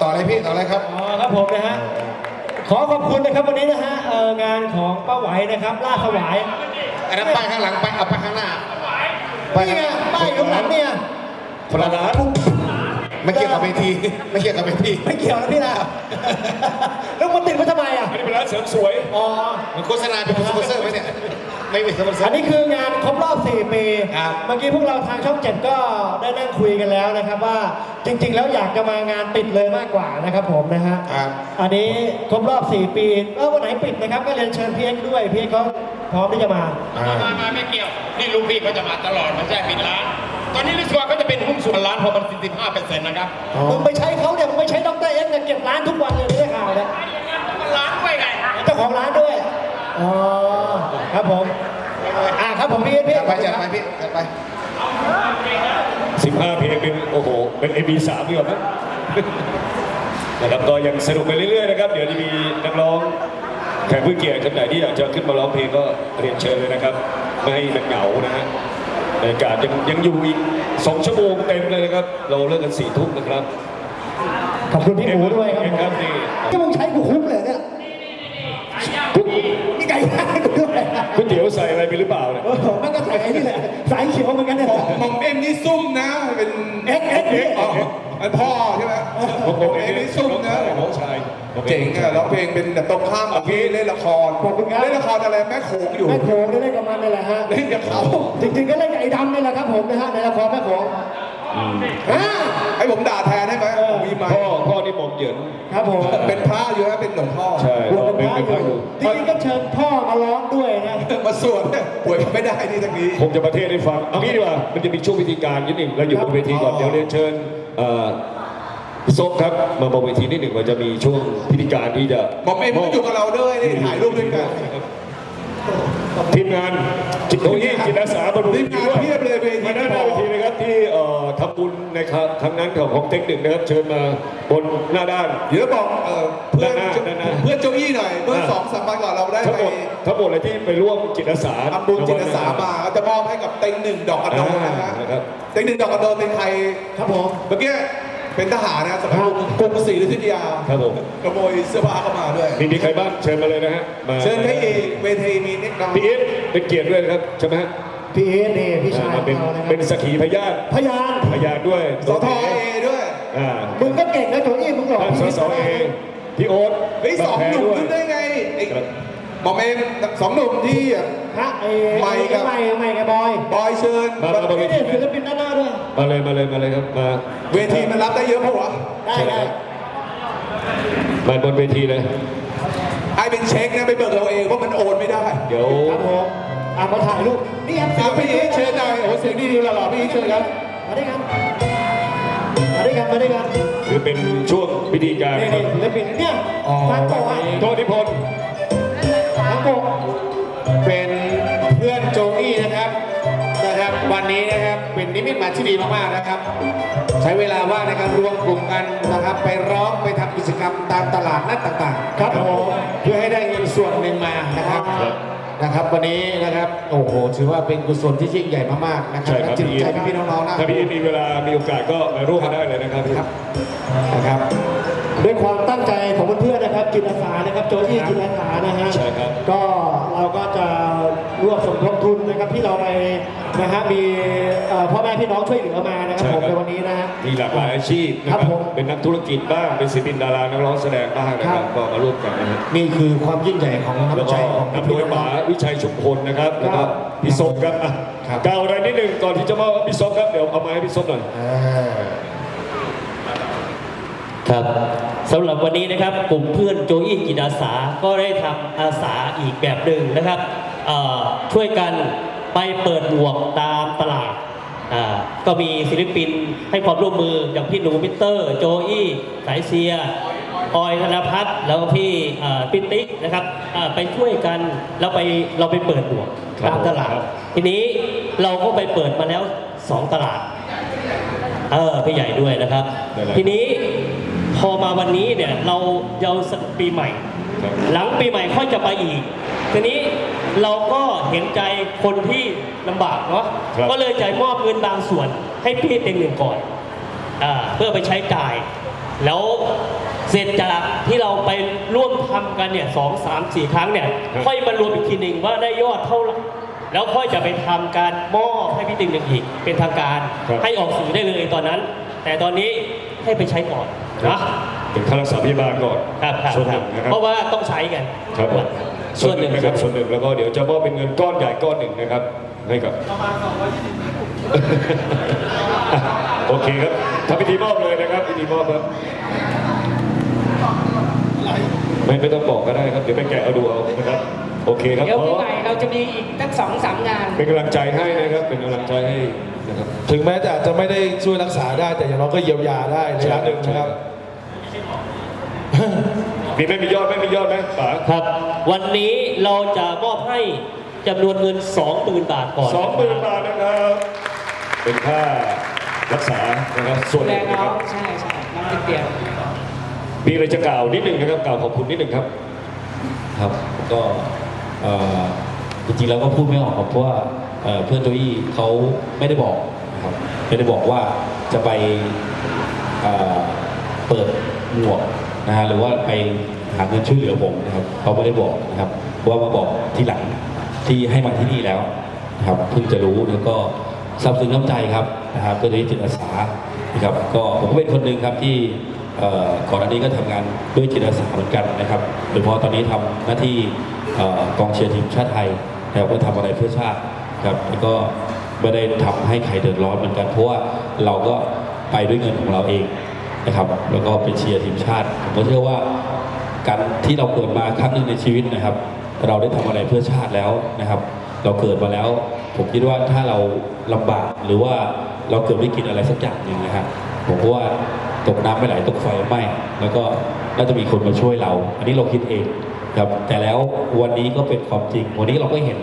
ต่อเลยพี่ต่อเลยครับ อ๋อครับผมนะฮะ ขอขอบคุณนะครับวันนี้นะฮะเอ่องานของป้าไหวนะครับล่าถวายอันนั้นป้ายข้างหลังไปเอาไปข้างหน้าป้ายนี่ไงป้ายอยู่ข้างหลังเนี่ยคนละร้านไม่เกี่ยวกับเวทีไม่เกี่ยวกับเวทีไม่เกี่ยวนะพี่นะ แล้วมาติดมาทำไมอะอันนี้เป็นร้านเสริมสวย อ๋อ มันโฆษณาเป็นสปอนเซอร์ไหมเนี่ยไม่เป็นสปอนเซออันร์นี้คืองานครบรอบ 4 ปีครับเมื่อกี้พวกเราทางช่องเจ็ดก็ได้นั่งคุยกันแล้วนะครับว่าจริง ๆ แล้วอยากจะมางานปิดเลยมากกว่านะครับผมนะฮะครับ อันนี้ครบรอบ 4 ปีแล้ววันไหนปิดนะครับก็เรียนเชิญพี่เอ็กซ์ด้วยพี่เอ็กซ์เขาพร้อมที่จะมาอ่ามามาไม่เกี่ยว นี่ลูกพี่เขาจะมาตลอดไม่ใช่ปิดร้าน ตอนนี้รู้สึกว่าเขาจะเป็นหุ้นส่วนร้านเพอมัน45เปอร์เซ็นต์นะครับมึงไปใช้เขาเนี่ยมึงไปใช้ดรเอ็กซ์เนี่ยเก็บร้านทุกวันเลยไม่ได้ข่าวเนี่ยมันร้านด้วยไง เจ้าของร้านด้วยอ๋อครับผมอ่าครับ ผมพี่เอ็กซ์พี่จัดไปจัดไปพี่จัดไป15เพลงเป็นโอ้โห เป็น AB3 ดีกว่ามั้งนะครับก็ยังสนุกไปเรื่อยๆนะครับ เดี๋ยวจะมีนักร้องแขกผู้เกียรติคนไหนที่อยากจะขึ้นมาร้องเพลงก็เรียนเชิญเลยนะครับ ไม่ให้มันเหงานะฮะบรรยากาศยังยังอยู่อีก2ชั่วโมงเต็มเลยนะครับ เราเลิกกัน4ทุ่มนะครับ ขอบคุณพี่หมูด้วยครับเอ็ผมมครับนี่ที่มึงใช้กูคุ้มเลยเนี่ยนี่ไก่ย่างกูด้วย ก๋วยเตี๋ยวใส่อะไรไปหรือเปล่าเนี่ยเออมันก็ใส่ไอ้นี่แหละ สายเขียวเหมือนกันเนี่ย หม่อมเอ็มนี่ซุ่มนะเป็นเอ็กซ์เอ็กซ์พี่อ๋อเป็นพ่อใช่ไหมผมหผมม่อมเอเอ็งมนี่ซุ่มนะน้องชายเจ๋งอะร้องเพลงเป็นแบบตรงข้ามกับพี่เล่นละครเล่นละครอะไรแม่โขงอยู่ แม่โขงได้เล่นกับมันนี่แหละฮะ เล่นกับเขา จริงๆก็เล่นกับไอ้ดำนี่แหละครับผมนะฮะในละครแม่โขง อ่าให้ผมด่าแทนได้ไหมผมมีไมพ่อค์พ่อนี่หม่อมเหยิน ครับผมเป็นพระอยู่นะเป็นหลวงพ่อใช่ บวชเป็นพระเป็นพระออยู่ยู่จริงๆก็เชิญพ่อมาร้องด้วยนะมาสวดเนี่ยป่วยไม่ได้นี่ตรงนี้ผมจะประเทศให้ฟัง เอางี้ดีกว่า มันจะมีช่วงพิธีการนิดหนึ่งเราอยู่บนเวทีก่อนอ๋อเดี๋ยวเรียนเชิญเอ่อพี่ส้มครับ มาบนเวทีนิดหนึ่งมันจะมีช่วงพิธีการที่จะหม่อมเอ็มก็อยู่กับเราด้วยนี่ถ่ายรูปด้วยกัน ทีมงานจิตโตยี่จิตอาสาบนเวทีทีมงานด้วยเพียบเลยเวทีมาด้านหน้าเวทีนะครับที่เอ่อทำบุญในครั้งครั้งนั้นของของเทคนิคนะครับเชิญมาบนหน้าด้านเดี๋ยวบอกเอ่อเพื่อนด้านหน้าด้านหน้าเพื่อนโจอี้หน่อยเมื่อสองสามวันก่อนเราได้ทั้งไปหมดทั้งหมดเลยที่ไปร่วมจิตอาสาทำบุญจิตอาสามาก็จะมอบให้กับเต็งหนึ่งดอกกระโดนนะฮะอ่านะครับเต็งหนึ่งดอกกระโดนเป็นใครครับผมเมื่อกี้ เป็นทหารนะสมัยกรุงศรีอยุธยาครับผมขโมยเสื้อผ้าเข้ามาด้วย มีมีใครบ้างเชิญมาเลยนะฮะมาเชิญให้เอกเวทีมีนิดน้อยพี่เอ็เป็นเกียรติด้วยนะครับใช่ไหมฮะพี่เอนี่พี่ชายขมาองเป็นเรานะครัเป็นสักขีพยานพยานพยานด้วยสทเอด้วยอ่ามึงก็เก่งนะโจอี้มึงหล่อท่านสพี่สเอพี่โอ๊ตเฮ้ยสองหนุ่มด้วยขึ้นได้ไงไอ้ครับ หมอมเอ็มสองหนุ่มที่ ฮะไอ้ไม่ไอ้ครับไม่ไม่กับบอยบอยเชิญมามาบนเวนี่ทีศิลปินด้านหน้าด้วย มาเลยมาเลยมาเลยครับมาเวทีมันรับได้เยอะปะวะได้ได้มาบนเวทีเลยให้เป็นเช็คนะไปเบิกเราเองเพราะมันโอนไม่ได้ เดี๋ยวครับผมอะมาถ่ายรูปนี่ครับอะพี่อีทเชิญหน่อยโอ้เสียงดีๆหล่อๆพี่อีทเชิญครับมาด้วยกันมาด้วยกันมาด้วยกันคือเป็นช่วงพิธีการนี่ครันี่บศิลปินเนี่ยฟังโกะอะโทษนิพนธ์ฟังโกะเป็นเพื่อนโจอี้นะครับนะครับวันนี้นะครับเป็นนิมิตหมายที่ดีมากๆนะครับ ใช้เวลาว่างในการรวมกลุ่มกันนะครับ ไปร้องไปทำกิจกรรมตามตลาดนัดต่างๆ ครับผมเพื่อให้ได้เงินส่วนหนึ่งมานะครับครับนะครับ วันนี้นะครับโอ้โหถือว่าเป็นกุศลที่ยิ่งใหญ่มากๆนะครัใช่ครับจิตพี่อีทใจพี่ๆน้องๆนะถ้าพี่อีทมีเวลามีโอกาสก็มาร่วมกันได้เลยนะครับครับนะครับ ด้วยความตั้งใจของเพื่อนๆนะครับ จิตอาสานะครับโจอี้จิตอาสานะฮะใช่ครับ ก็เราก็จะร่วมสมทบทุนนะครับที่เราไปนะฮะมีเอ่อพ่อแม่พี่น้องช่วยเหลือมานะครับผมในวันนี้นะฮะ มีหลากหลายอาชีพนะคครัรับบผมเป็นนักธุรกิจบ้างเป็นศิลปินดารานักร้องแสดงบ้างนะครับครับก็มาร่วมกันนะฮะนี่คือความยิ่งใหญ่ของแล้วน้ำใจก็ของนำโดยป๋าวิชัยชุมพลนะครับแล้วก็พี่ส้มครับอะครับ กล่าวอะไรนิดหนึ่งก่อนที่จะมอบให้พี่ส้มครับเดี๋ยวเอามาให้พี่ส้มหน่อยครับ สำหรับวันนี้นะครับกลุ่มเพื่อนโจอี้จิตอาสาก็ได้ทำอาสาอีกแบบหนึ่งนะครับเอ่อช่วยกันไปเปิดหมวกตามตลาดอ่าก็มีศิลปินให้ความร่วมมืออย่างพี่หนูมิเตอร์ โจอี้สายเซียออยธนพัฒน์แล้วก็พี่เอ่อพี่ติ๊กนะครับอ่าไปช่วยกันแล้วไปเราไปเปิดหมวกครับตามตลาดครับทีนี้เราก็ไปเปิดมาแล้วสองตลาดเออพี่ใหญ่ด้วยนะครับได้เลยทีนี้ พอมาวันนี้เนี่ยเราเยาสักปีใหม่ครับหลังปีใหม่ค่อยจะไปอีก ทีนี้เราก็เห็นใจคนที่ลำบากเนาะครับ ก็เลยจ่ายมอบเงินบางส่วนให้พี่เต็งหนึ่งก่อนอ่าเพื่อไปใช้จ่าย แล้วเสร็จจากที่เราไปร่วมทำกันเนี่ยสองสามสี่ครั้งเนี่ยครับค่อยมารวมอีกทีหนึ่งว่าได้ยอดเท่าไหร่แล้วค่อยจะไปทำการมอบให้พี่ติงหนึ่งอีกเป็นทางการ ครับ ให้ออกสื่อได้เลยตอนนั้น แต่ตอนนี้ ให้ไปใช้ก่อนนะเป็นค่ารักษาพยาบาลก่อนครับครับส่วนหครันึ่บงนะครับเพราะว่าต้องใช้กันครับผมส่วนหนึ่งนะครับส่วนหนึ่งแล้วก็เดี๋ยวจะมอบเป็นเงินก้อนใหญ่ก้อนหนึ่งนะครับให้กับประมาณ220โอเคครับทำพิธีมอบเลยนะครับพิธีมอบครับไม่ไม่ต้องบอกก็ได้ครับเดี๋ยวไปแกะเอาดูเอานะครับโอเคครับเดี๋ยวปีขอใหม่เราจะมีอีกตั้งสองสามงาน เป็นกำลังใจให้นะครับเป็นกำลังใจให้นะครับ ถึงแม้จะอาจจะไม่ได้ช่วยรักษาได้ แต่อย่างน้อยก็เยียวยาได้ระยะหนึ่งนะครับ มีไม่มียอดไม่มียอดไหมป๋าครับ วันนี้เราจะมอบให้จำนวนเงิน 20,000 บาทก่อนสองหมื่นบาทนะครับ เป็นค่ารักษานะครับส่วนหแรนึ่งงนะคน้อรับ งใช่ใช่น้องติดเตียง มีอะไรจะกล่าวนิดหนึ่งนะครับกล่าวขอบคุณนิดหนึ่งครับ ครับก็เอ่อจริงๆแล้วก็พูดไม่ออกครับเพราะว่าเอ่อเพื่อนโจอี้เขาไม่ได้บอกนะ ครับไม่ได้บอกว่าจะไปเปิดหมวกนะฮะหรือว่าไปหาเงินช่วยเหลือผมนะครับเขาไม่ได้บอกนะครับว่ามาบอกที่หลังที่ให้มาที่นี่แล้วนะครับเพิ่งจะรู้แล้วก็ซาบซึ้งน้ำใจครับนะครับเพื่อนโจอี้จิตอาสานะครับก็ผมก็เป็นคนหนึ่งครับที่ก่อนหน้านี้ก็ทำงานด้วยจิตอาสาเหมือนกันนะครับโดยเฉพาะตอนนี้ทำหน้าที่กองเชียร์ทีมชาติไทยนะครับก็ทำอะไรเพื่อชาติครับแล้วก็ ไม่ได้ทำให้ใครเดือดร้อนเหมือนกันเพราะว่าเราก็ไปด้วยเงินของเราเองนะครับ แล้วก็เป็นเชียร์ทีมชาติผมก็เชื่อว่าการที่เราเกิดมาครั้งหนึ่งในชีวิตนะครับ เราได้ทำอะไรเพื่อชาติแล้วนะครับ เราเกิดมาแล้ว ผมคิดว่าถ้าเราลำบากหรือว่าเราเกิดวิกฤตอะไรสักอย่างหนึ่งนะครับผมว่าตกน้ำไม่ไหลตกไฟไม่ไหม้แล้วก็น่าจะมีคนมาช่วยเรา อันนี้เราคิดเองครับแต่แล้ววันนี้ก็เป็นความจริง วันนี้เราก็เห็น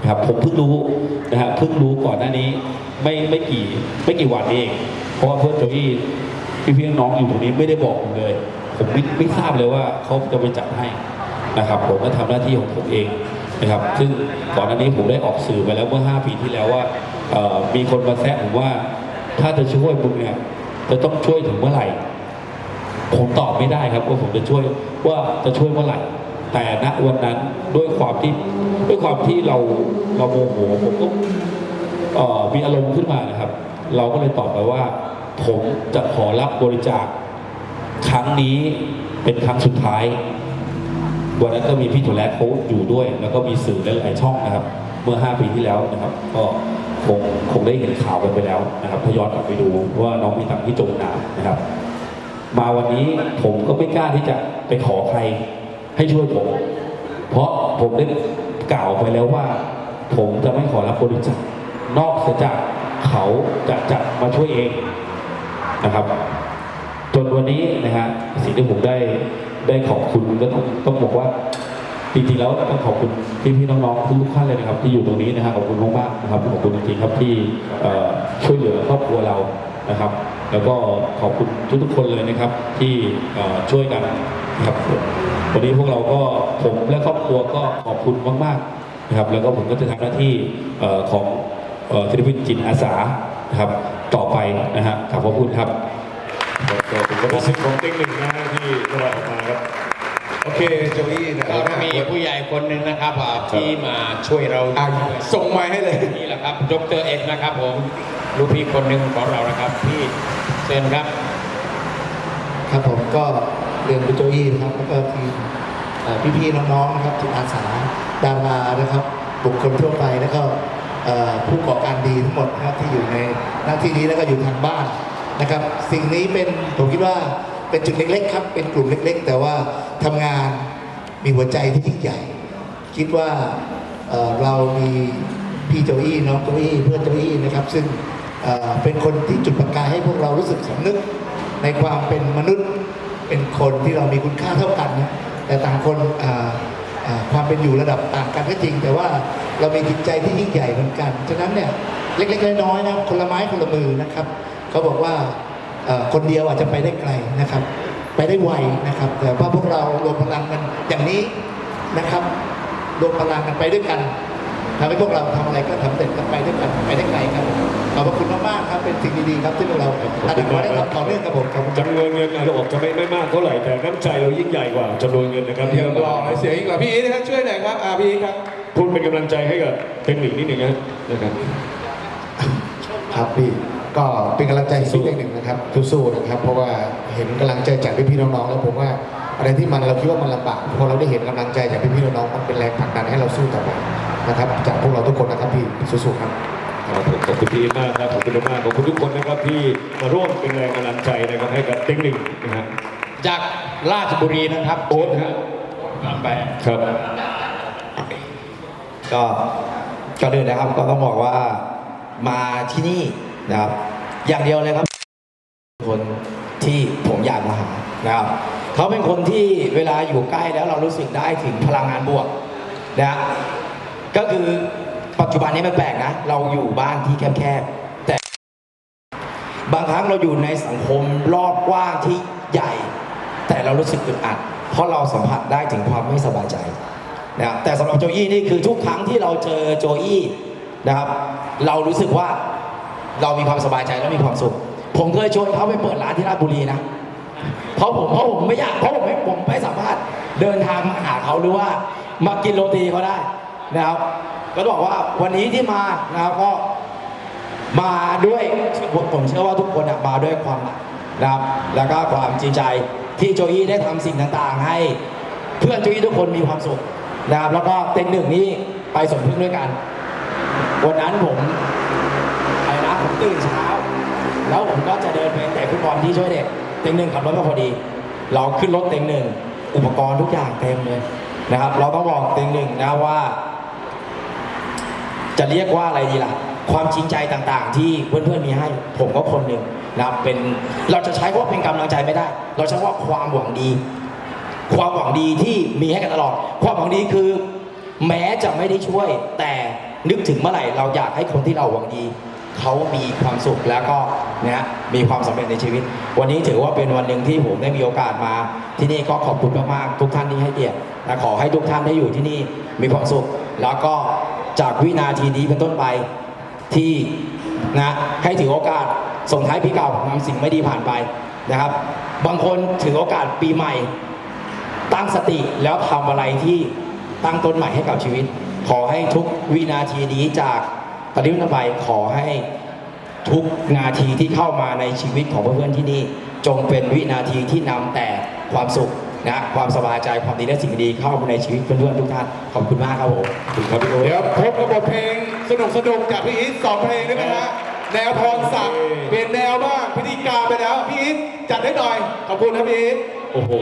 นะครับผมเพิ่งรู้นะฮะเพิ่งรู้ก่อนหน้านี้ไม่ไม่กี่ไม่กี่วันเอง เพราะว่าเพื่อนโจอี้พี่พี่น้องอยู่ตรงนี้ไม่ได้บอกผมเลย ผมไม่ไม่ทราบเลยว่าเขาจะไปจัดให้นะครับ ผมก็ทำหน้าที่ของผมเองนะครับ ซึ่งก่อนหน้านี้ผมได้ออกสื่อไปแล้วเมื่อ 5 ปีที่แล้วว่ามีคนมาแซะผมว่าถ้าจะช่วยมึงเนี่ยจะต้องช่วยถึงเมื่อไหร่ ผมตอบไม่ได้ครับว่าผมจะช่วยว่าจะช่วยเมื่อไหร่ แต่ณวันนั้นด้วยความที่ด้วยความที่เราเราโมโหผมก็มีอารมณ์ขึ้นมานะครับ เราก็เลยตอบไปว่า ผมจะขอรับบริจาคครั้งนี้เป็นครั้งสุดท้าย วันนั้นก็มีพี่ถั่วแระเขาอยู่ด้วย แล้วก็มีสื่อหลายช่องนะครับ เมื่อ 5 ปีที่แล้วนะครับ ก็คงคงได้เห็นข่าวกันไปแล้วนะครับถ้าย้อนกลับไปดูว่าน้องมีตังที่จมน้ำนะครับ มาวันนี้ผมก็ไม่กล้าที่จะไปขอใคร ให้ช่วยผม เพราะผมได้กล่าวไปแล้วว่า ผมจะไม่ขอรับบริจาคนอกเสียจากเขาจะจะมาช่วยเองนะครับ จนวันนี้นะฮะสิ่งที่ผมได้ได้ขอบคุณก็ต้องต้องบอกว่าจริงๆแล้วต้องขอบคุณพี่พี่ๆน้องๆทุกท่านเลยนะครับ ที่อยู่ตรงนี้นะฮะขอบคุณมากๆนะครับขอบคุณจริงๆครับที่ช่วยเหลือครอบครัวเรานะครับ แล้วก็ขอบคุณทุกๆคนเลยนะครับที่ช่วยกัน ครับวันนี้พวกเราก็ผมและครอบครัวก็ขอบคุณมากๆนะครับ แล้วก็ผมก็จะทำหน้าที่ของศิลปินจิตอาสานะครับต่อไปนะฮะขอบพระคุณครับก็เป็นความรู้สึกของเต็งหนึ่งนะที่ราออกมาครับโอเคโจอี้นะก็มีผู้ใหญ่คนหนึ่งนะครับที่มาช่วยเราส่งไม้ให้เลยนี่แหละครับดรเอกนะครับผมลูกพี่คนหนึ่งของเรานะครับพี่เซนครับ ครับผมก็ เรียนคุณโจอี้นะครับแล้วก็ทีมเอ่พี่ๆน้องๆนะครับจิตอาสาดารานะครับ บุคคลทั่วไปแล้วก็ผู้ก่อการดีทั้งหมดนะครับที่อยู่ในหน้าที่นี้แล้วก็อยู่ทางบ้านนะครับ สิ่งนี้เป็นผมคิดว่าเป็นจุดเล็กๆครับ เป็นกลุ่มเล็ก ๆ แต่ว่าทำงานมีหัวใจที่ยิ่งใหญ่ คิดว่าเเรามีพี่โจอี้น้องโจอี้เพื่อนโจอี้นะครับ ซึ่งเเป็นคนที่จุดประกายให้พวกเรารู้สึกสำนึกในความเป็นมนุษย์ เป็นคนที่เรามีคุณค่าเท่ากันนะแต่ต่างคนความเป็นอยู่ระดับต่างกันก็จริง แต่ว่าเรามีจิตใจที่ยิ่งใหญ่เหมือนกัน ฉะนั้นเนี่ยเล็กๆน้อยๆนะครับคนละไม้คนละมือนะครับเขาบอกว่าคนเดียวอาจจะไปได้ไกลนะครับ ไปได้ไวนะครับ แต่ว่าพวกเรารวมพลังกันอย่างนี้นะครับรวมพลังกันไปด้วยกัน ทำให้พวกเราทำอะไรก็ทำเสร็จกันไปด้วยกันไปได้ไกลครับผมขอบพระคุณมากๆครับเป็นสิ่งดีๆครับที่พวกเราอาจจะขอได้ทำต่อเนื่องกับผมครับจำนวนเงินอาจจะออกจะไม่ไม่มากเท่าไหร่แต่น้ำใจเรายิ่งใหญ่กว่าจำนวนเงินนะครับเดี๋ยวรอให้เสียงอีกเหรอพี่อีทนะครับช่วยหน่อยครับอ่าพี่อีทครับพูดเป็นกำลังใจให้กับเทคนิคนิดหนึ่งนะนะครับครับพี่ก็เป็นกำลังใจให้พี่เด็กหนึ่งนะครับสู้ๆนะครับ เพราะว่าเห็นกำลังใจจากพี่ๆน้องๆแล้วผมว่าอะไรที่มันเราคิดว่ามันลำบากพอเราได้เห็นกำลังใจจากพี่ๆน้องๆมันเป็นแรงผลักดันให้เราสู้ต่อไป นะครับจากพวกเราทุกคนนะครับพี่สู้ๆครับครับผมขอบคุณพี่มากครับขอบคุณมากขอบคุณทุกคนนะครับที่มาร่วมเป็นแรงกำลังใจนะครับให้กับเทคนิคนะฮะจากราชบุรีนะครับโอ๊ตฮะไปครับก็ก่อนอื่นนะครับก็ต้องบอกว่ามาที่นี่นะครับ อย่างเดียวเลยครับ คนที่ผมอยากมาหานะครับเขาเป็นคนที่เวลาอยู่ใกล้แล้วเรารู้สึกได้ถึงพลังงานบวกนะฮะ ก็คือปัจจุบันนี้มันแปลกนะ เราอยู่บ้านที่แคบๆ แต่ บางครั้งเราอยู่ในสังคมรอบกว้างที่ใหญ่ แต่เรารู้สึกอึดอัด เพราะเราสัมผัสได้ถึงความไม่สบายใจนะครับแต่สำหรับโจอี้นี่คือทุกครั้งที่เราเจอโจอี้นะครับ เรารู้สึกว่าเรามีความสบายใจและมีความสุข ผมเคยชวนเขาไปเปิดร้านที่ราชบุรีนะเพราะผมเพราะผมไม่อยากเพราะผมไม่ผมไม่สามารถเดินทางมาหาเขาหรือว่ามากินโรตีเขาได้ นะครับก็บอกว่าวันนี้ที่มานะครับก็มาด้วยผมเชื่อว่าทุกคนมาด้วยความรักนะครับแล้วก็ความจริงใจที่โจอี้ได้ทำสิ่งต่างๆ ให้เพื่อนโจอี้ทุกคนมีความสุขนะครับแล้วก็เต็งหนึ่งนี้ไปสมพึ่งด้วยกัน วันนั้นผมอะไรนะผมตื่นเช้า แล้วผมก็จะเดินไปเตะฟุตบอลที่ช่วยเด็กเต็งหนึ่งขับรถมาพอดี เราขึ้นรถเต็งหนึ่งอุปกรณ์ทุกอย่างเต็มเลยนะครับ เราต้องบอกเต็งหนึ่งนะว่า จะเรียกว่าอะไรดีล่ะ ความจริงใจต่างๆ ที่เพื่อนๆมีให้ผมก็คนหนึ่งนะครับเป็นเราจะใช้ว่าเป็นกำลังใจไม่ได้ เราใช้ว่าความหวังดี ความหวังดีที่มีให้กันตลอด ความหวังดีคือ แม้จะไม่ได้ช่วย แต่นึกถึงเมื่อไหร่เราอยากให้คนที่เราหวังดีเขามีความสุขแล้วก็นะมีความสำเร็จในชีวิต วันนี้ถือว่าเป็นวันหนึ่งที่ผมได้มีโอกาสมา ที่นี่ก็ขอบคุณมากๆทุกท่านที่ให้เกียรติและขอให้ทุกท่านได้อยู่ที่นี่มีความสุข แล้วก็ จากวินาทีนี้เป็นต้นไปที่นะให้ถือโอกาสส่งท้ายปีเก่านำสิ่งไม่ดีผ่านไปนะครับ บางคนถือโอกาสปีใหม่ ตั้งสติแล้วทำอะไรที่ตั้งต้นใหม่ให้กับชีวิต ขอให้ทุกวินาทีนี้จากตอนนี้เป็นต้ไปขอให้ทุกนาทีที่เข้ามาในชีวิตของเพื่อนๆที่นี่ จงเป็นวินาทีที่นำแต่ความสุข นะความสบายใจความดีและสิ่งดีเข้ามาในชีวิตเพื่อนๆทุกท่านขอบคุณมากครับผมขอบคุณครับพี่โอ๊ตเดี๋ยวพบกับบทเพลงสนุกสนุกๆจากพี่อีทสองเพลงได้ไหมฮะแนวพรศักดิ์เปลี่ยนแนวบ้างพิธีการไปแล้วพี่อีทจัดให้หน่อยขอบคุณนะพี่อีทโอ้โห